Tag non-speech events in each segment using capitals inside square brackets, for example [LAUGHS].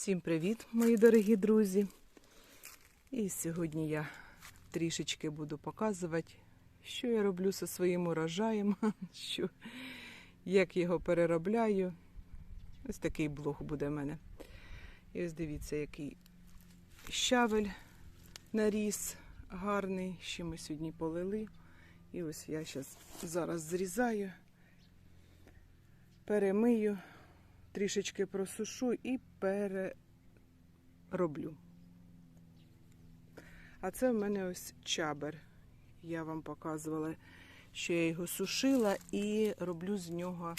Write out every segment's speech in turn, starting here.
Всім привіт, мої дорогі друзі! І сьогодні я трішечки буду показувати, що я роблю зі своїм урожаєм, [LAUGHS] що, як його переробляю. Ось такий блог буде в мене. І ось дивіться, який щавель наріс гарний, що ми сьогодні полили. І ось я зараз зрізаю, перемию трішечки просушу і перероблю. А це в мене ось чабер. Я вам показувала, що я його сушила і роблю з нього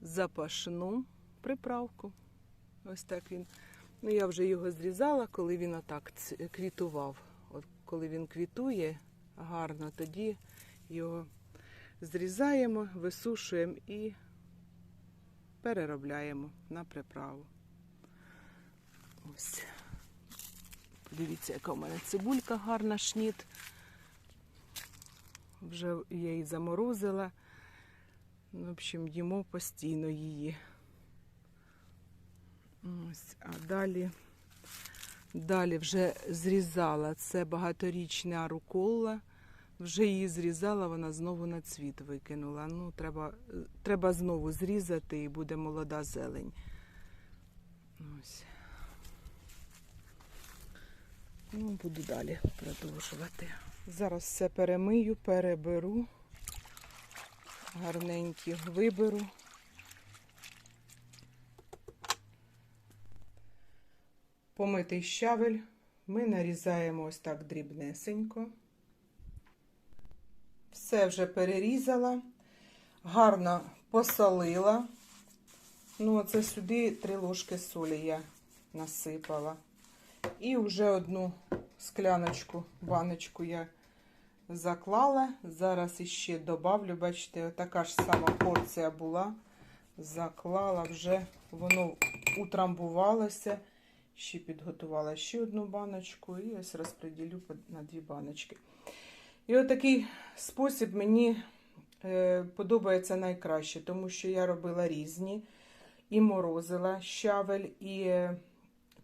запашну приправку. Ось так він. Ну, я вже його зрізала, коли він отак квітував. От коли він квітує гарно, тоді його зрізаємо, висушуємо і переробляємо на приправу. Ось. Подивіться, яка у мене цибулька гарна, шніт. Вже я її заморозила. Ну, В общем, їмо постійно її. Ось, а далі, далі вже зрізала. Це багаторічна рукола. Вже її зрізала, вона знову на цвіт викинула. Ну, треба, треба знову зрізати і буде молода зелень. Ось. Ну, буду далі продовжувати. Зараз все перемию, переберу. Гарненькі виберу. Помитий щавель ми нарізаємо ось так дрібнесенько. Все вже перерізала, гарно посолила. Ну, оце сюди три ложки солі я насипала. І вже одну скляночку, баночку я заклала. Зараз іще добавлю, бачите, така ж сама порція була. Заклала вже, воно утрамбувалося. Ще підготувала ще одну баночку і ось розподілю на дві баночки. І отакий спосіб мені е, подобається найкраще, тому що я робила різні і морозила щавель, і е,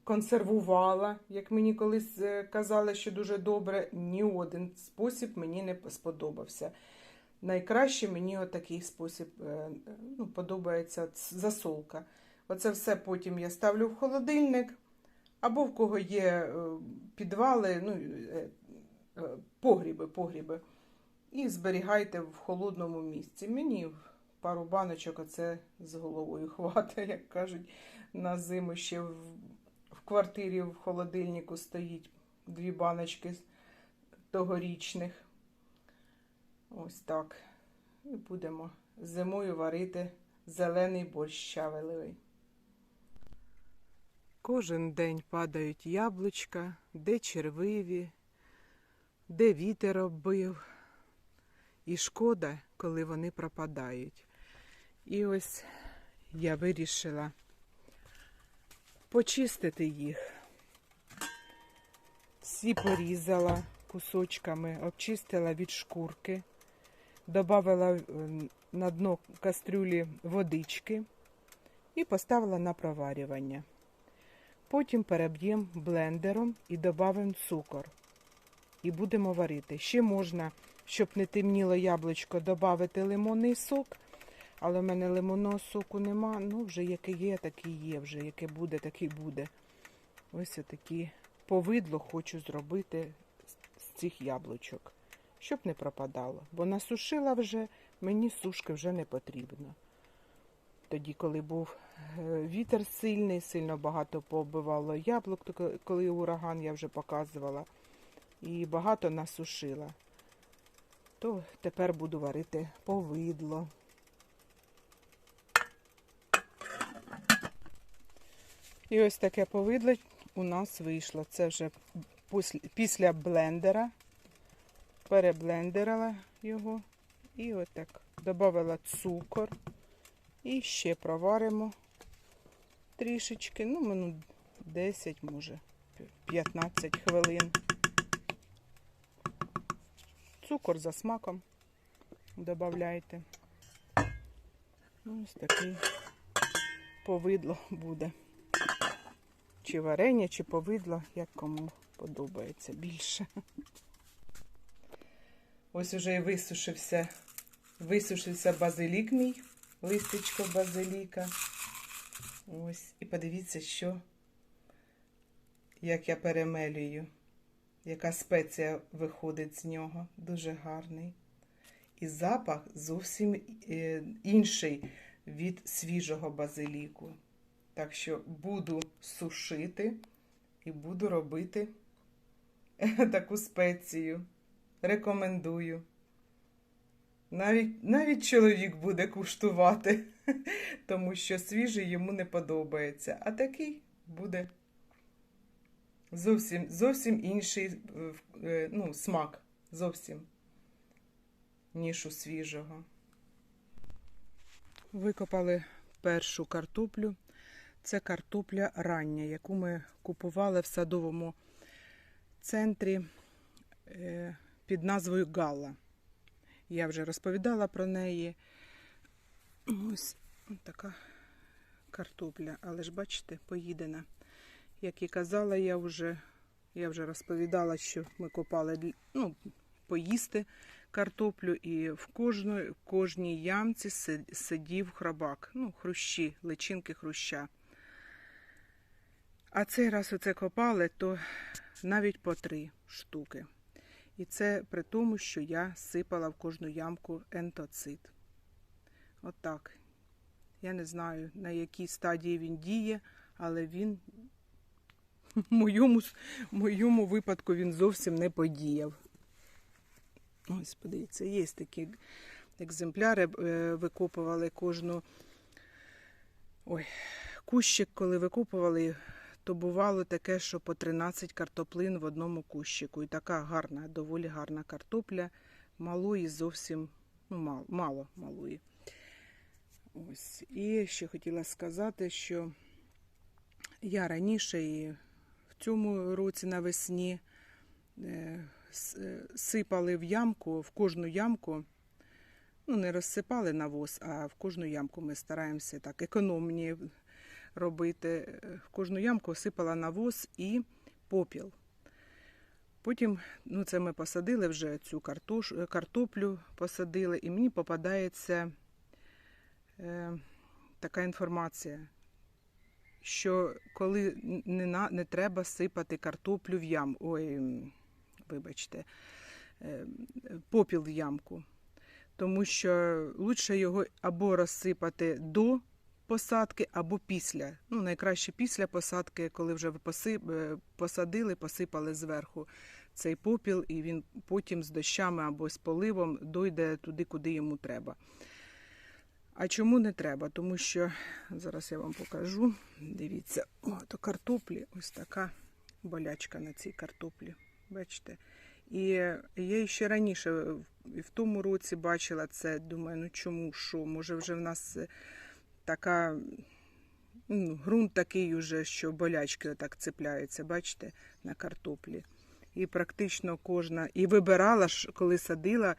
консервувала, як мені колись е, казали, що дуже добре. Ні один спосіб мені не сподобався. Найкраще мені отакий спосіб ну, подобається засолка. Оце все потім я ставлю в холодильник, або в кого є підвали, ну, погріби, погріби. І зберігайте в холодному місці. Мені пару баночок оце з головою хватає, [LAUGHS] як кажуть, на зиму ще в, в квартирі в холодильнику стоїть дві баночки тогорічних. Ось так. І будемо зимою варити зелений борщ щавелевий. Кожен день падають яблучка, де червиві, де вітер оббив. І шкода, коли вони пропадають. І ось я вирішила почистити їх. Всі порізала кусочками, обчистила від шкурки, додала на дно кастрюлі водички і поставила на проварювання. Потім переб'ємо блендером і додамо цукор. І будемо варити. Ще можна, щоб не темніло яблучко, додати лимонний сок. Але в мене лимонного соку нема. Ну, вже яке є, такий є. Вже яке буде, такий буде. Ось такі повидло хочу зробити з цих яблучок, щоб не пропадало. Бо насушила вже, мені сушки вже не потрібно. Тоді, коли був вітер сильний, сильно багато побивало яблук, коли ураган я вже показувала. І багато насушила. То тепер буду варити повидло. І ось таке повидло у нас вийшло. Це вже після блендера. Переблендерила його. І отак додала цукор. І ще проваримо трішечки, ну, минут 10, може, 15 хвилин. Цукор за смаком додавайте. Ось такий повидло буде. чи варення, чи повидло, як кому подобається більше. Ось уже і висушився, висушився базилік мій, листечко базиліка. Ось, і подивіться, що, як я перемелюю, яка спеція виходить з нього. Дуже гарний. І запах зовсім е, інший від свіжого базиліку. Так що буду сушити і буду робити [LAUGHS] таку спецію. Рекомендую. Навіть, навіть чоловік буде куштувати, [LAUGHS] тому що свіжий йому не подобається. А такий буде зовсім, зовсім інший е, ну, смак. Зовсім, ніж у свіжого. Викопали першу картоплю. Це картопля рання, яку ми купували в садовому центрі е, під назвою Галла. Я вже розповідала про неї. Ось така картопля, але ж бачите, поїдена. Як і казала, я вже я вже розповідала, що ми копали ну, поїсти картоплю, і в кожної, кожній ямці сидів храбак, ну, хрущі, личинки хруща. А цей раз оце копали, то навіть по три штуки. І це при тому, що я сипала в кожну ямку ентоцит. Отак. От я не знаю, на якій стадії він діє, але він в [LAUGHS] моєму, моєму випадку він зовсім не подіяв. Ось, подивіться, є такі екземпляри, е, викопували кожну ой, кущик, коли викопували, то бувало таке, що по 13 картоплин в одному кущику. І така гарна, доволі гарна картопля, малої зовсім ну, мало, мало малої. Ось. І ще хотіла сказати, що я раніше і цьому році навесні е, сипали в ямку, в кожну ямку, ну, не розсипали навоз, а в кожну ямку ми стараємося так економні робити. В кожну ямку сипала навоз і попіл. Потім, ну це ми посадили вже цю картош, картоплю, посадили, і мені попадається е, така інформація, що коли не на, не треба сипати картоплю в ям, ой, вибачте, е, попіл в ямку, тому що лучше його або розсипати до посадки або після. Ну, найкраще після посадки, коли вже ви е, посадили, посипали зверху цей попіл, і він потім з дощами або з поливом дойде туди, куди йому треба. А чому не треба? Тому що зараз я вам покажу. Дивіться, о, то картоплі, ось така болячка на цій картоплі. Бачите? І я ще раніше в тому році бачила це. Думаю, ну чому що? Може, вже в нас така ну, ґрунт такий уже, що болячки так цепляються, бачите, на картоплі. І практично кожна. І вибирала коли садила,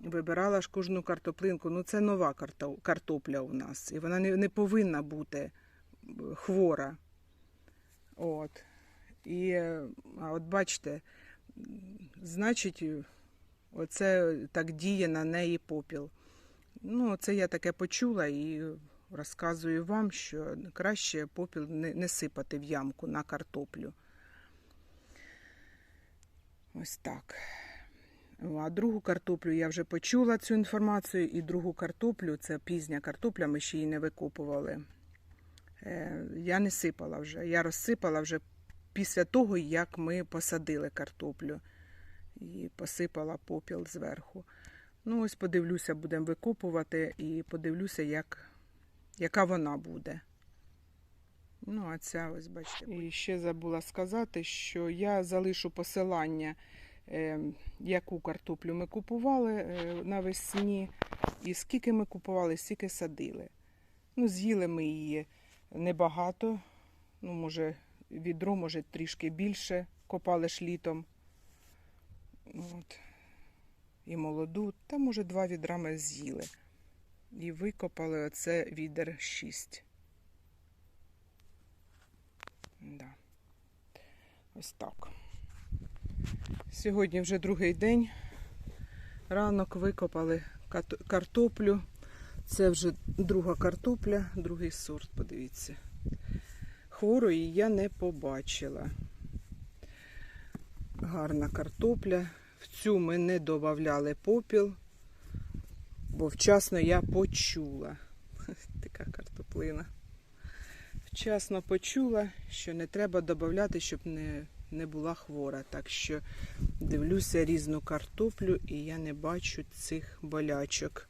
вибирала ж кожну картоплинку. Ну, це нова картопля у нас. І вона не повинна бути хвора. От. І, а от бачите, значить, оце так діє на неї попіл. Ну, це я таке почула і розказую вам, що краще попіл не, не сипати в ямку на картоплю. Ось так. А другу картоплю я вже почула цю інформацію, і другу картоплю, це пізня картопля, ми ще її не викопували. Е, я не сипала вже. Я розсипала вже після того, як ми посадили картоплю і посипала попіл зверху. Ну, ось подивлюся, будемо викопувати і подивлюся, як яка вона буде. Ну, а ця ось бачите. І ще забула сказати, що я залишу посилання, яку картоплю ми купували е, навесні, і скільки ми купували, скільки садили. Ну, з'їли ми її небагато, ну, може, відро, може, трішки більше, копали ж літом. От. І молоду, та, може, два відра ми з'їли і викопали оце відер 6. Да. Ось так. Сьогодні вже другий день. Ранок викопали картоплю. Це вже друга картопля, другий сорт, подивіться. Хворої я не побачила. Гарна картопля. В цю ми не додавали попіл, бо вчасно я почула. [LAUGHS] Така картоплина. Вчасно почула, що не треба додавати, щоб не, не була хвора. Так що дивлюся різну картоплю і я не бачу цих болячок.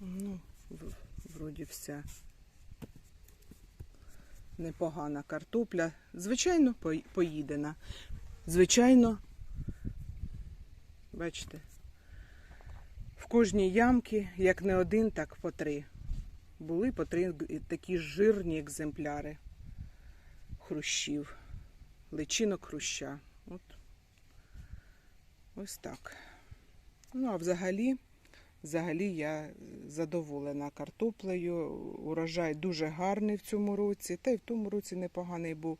Ну, вроді вся непогана картопля. Звичайно, поїдена. Звичайно, бачите, в кожній ямці, як не один, так по три. Були по три такі жирні екземпляри хрущів, личинок хруща. От. Ось так. Ну, а взагалі, взагалі я задоволена картоплею. Урожай дуже гарний в цьому році. Та й в тому році непоганий був,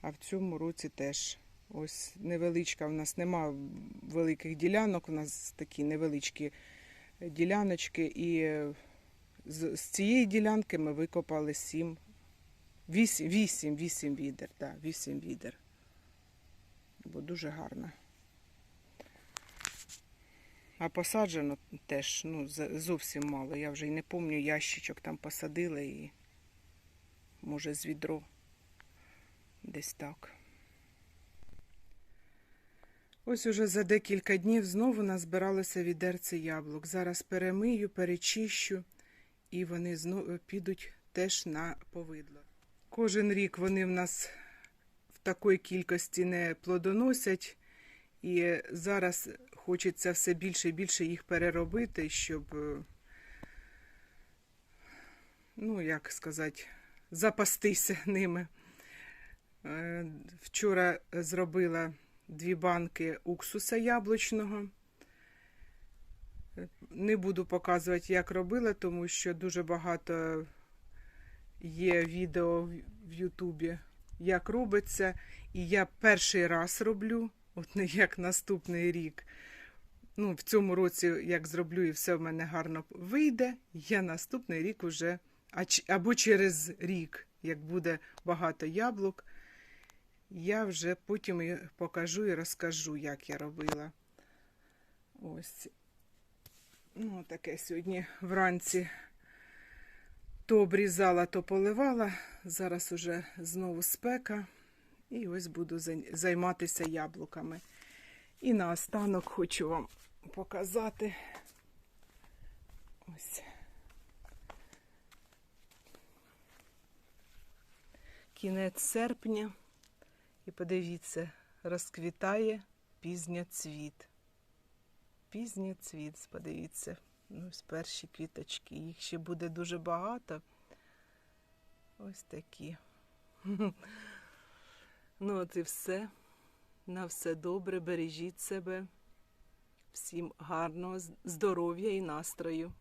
а в цьому році теж. Ось невеличка, в нас нема великих ділянок, у нас такі невеличкі діляночки. І з, з цієї ділянки ми викопали сім, вісім, вісім, вісім відер. Да, вісім відер. Бо дуже гарно. А посаджено теж ну, зовсім мало. Я вже й не пам'ятаю, ящичок там посадили і може з відро. Десь так. Ось уже за декілька днів знову назбиралося відерце яблук. Зараз перемию, перечищу, і вони знову підуть теж на повидло. Кожен рік вони в нас в такої кількості не плодоносять. І зараз хочеться все більше і більше їх переробити, щоб, е, ну, як сказати, запастися [LAUGHS] ними. Е, Вчора зробила дві банки уксуса яблучного. Не буду показувати, як робила, тому що дуже багато є відео в- Ютубі, як робиться. І я перший раз роблю, от не як наступний рік. Ну, в цьому році, як зроблю, і все в мене гарно вийде, я наступний рік уже, або через рік, як буде багато яблук, я вже потім і покажу і розкажу, як я робила. Ось. Ну, таке сьогодні вранці то обрізала, то поливала. Зараз уже знову спека. І ось буду займатися яблуками. І наостанок хочу вам показати. Ось. Кінець серпня. І подивіться, розквітає пізньоцвіт. Пізньоцвіт, подивіться. Ну, ось перші квіточки. Їх ще буде дуже багато. Ось такі. [LAUGHS] Ну, от і все. На все добре, бережіть себе. Всім гарного здоров'я і настрою.